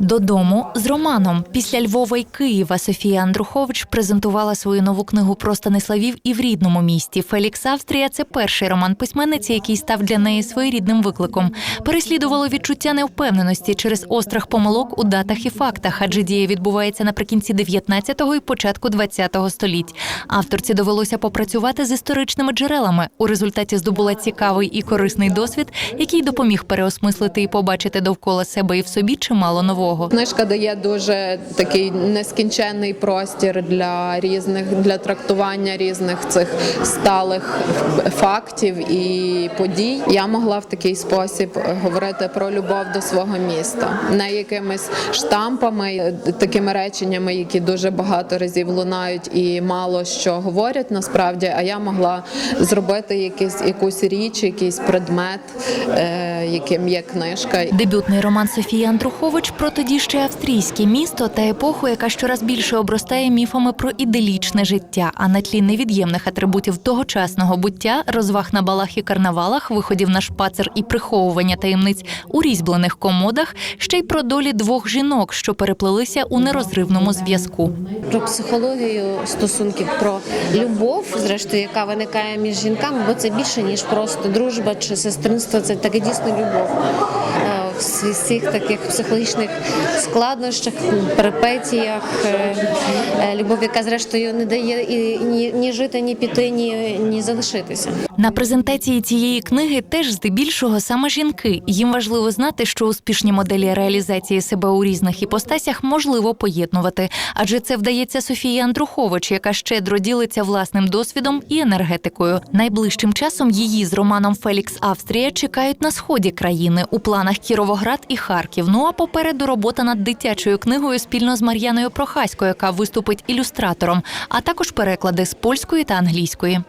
Додому з Романом після Львова й Києва Софія Андрухович презентувала свою нову книгу про Станиславів і в рідному місті. Фелікс Австрія це перший роман письменниці, який став для неї своєрідним викликом. Переслідувало відчуття невпевненості через острах помилок у датах і фактах, адже дія відбувається наприкінці 19-го і початку 20-го століть. Авторці довелося попрацювати з історичними джерелами. У результаті здобула цікавий і корисний досвід, який допоміг переосмислити і побачити довкола себе і в собі чимало нового. Книжка дає дуже такий нескінченний простір для різних для трактування різних цих сталих фактів і подій. Я могла в такий спосіб говорити про любов до свого міста, не якимись штампами, такими реченнями, які дуже багато разів лунають і мало що говорять насправді. А я могла зробити якийсь якусь річ, якийсь предмет, е, яким є книжка. Дебютний роман Софії Андрухович про тоді ще австрійське місто та епоху, яка щораз більше обростає міфами про іделічне життя, а на тлі невід'ємних атрибутів тогочасного буття, розваг на балах і карнавалах, виходів на шпацер і приховування таємниць у різьблених комодах, ще й про долі двох жінок, що переплелися у нерозривному зв'язку. про психологію стосунків, про любов, зрештою, яка виникає між жінками, бо це більше ніж просто дружба чи сестринство, це таке дійсно любов. Е, В всіх таких психологічних складнощах, перипетіях, е, е, любов, яка зрештою не дає і ні, ні жити, ні піти, ні, ні залишитися. На презентації цієї книги теж здебільшого саме жінки. Їм важливо знати, що успішні моделі реалізації себе у різних іпостасях можливо поєднувати, адже це вдається Софії Андрухович, яка щедро ділиться власним досвідом і енергетикою. Найближчим часом її з романом Фелікс Австрія чекають на сході країни у планах Кіровоград і Харків. Ну а попереду робота над дитячою книгою спільно з Мар'яною Прохаською, яка виступить ілюстратором, а також переклади з польської та англійської.